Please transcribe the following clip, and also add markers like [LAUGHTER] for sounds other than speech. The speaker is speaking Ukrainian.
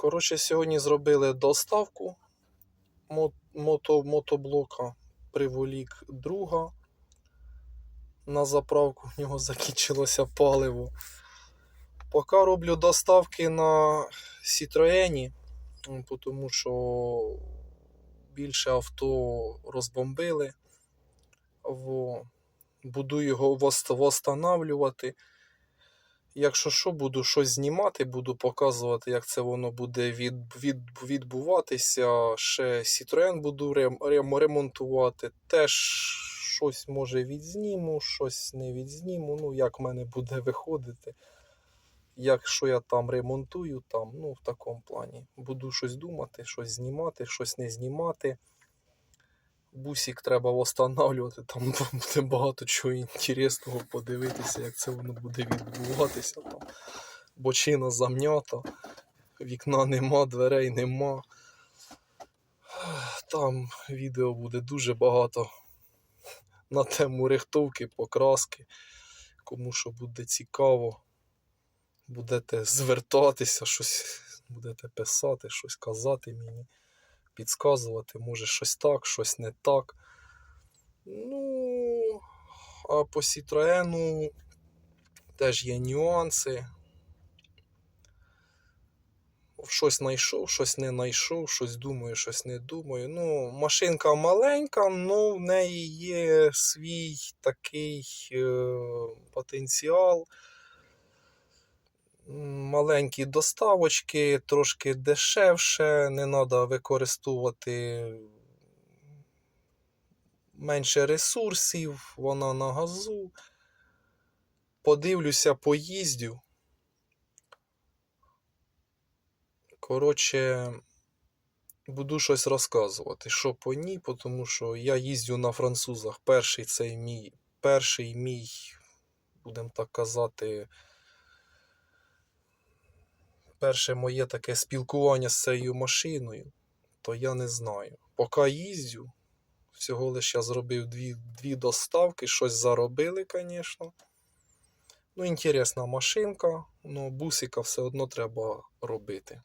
Коротше, сьогодні зробили доставку мо- мото, мотоблока, приволік друга. На заправку в нього закінчилося паливо. Поки роблю доставки на м, тому що більше авто розбомбили. Во. Буду його восстанавлювати. Якщо що, буду щось знімати, буду показувати, як це воно буде від, від, відбуватися. Ще Citroen буду рем, рем, ремонтувати. Теж щось може відзніму, щось не відзніму. Ну, як в мене буде виходити. Якщо я там ремонтую, там, ну, в такому плані. Буду щось думати, щось знімати, щось не знімати. Бусик треба встановлювати, там [LAUGHS] буде багато чого інтересного подивитися, як це воно буде відбуватися. Там бочина зам'ята, вікна нема, дверей нема. Там відео буде дуже багато на тему рихтовки, покраски. Кому що буде цікаво, будете звертатися, щось будете писати, щось казати мені підказувати, може щось так, щось не так. Ну, а по Citroen теж є нюанси. Щось знайшов, щось не знайшов, щось думаю, щось не думаю. Ну, машинка маленька, але в неї є свій такий е, потенціал. Маленькі доставочки, трошки дешевше, не треба використовувати менше ресурсів, вона на газу. Подивлюся, поїздю. Коротше, буду щось розказувати, що по ній, тому що я їздю на французах. Перший цей мій, перший мій, будемо так казати, перше моє таке спілкування з цією машиною, то я не знаю. Поки їздю, всього лише я зробив дві, дві доставки, щось заробили, звісно. Ну, інтересна машинка, але бусика все одно треба робити.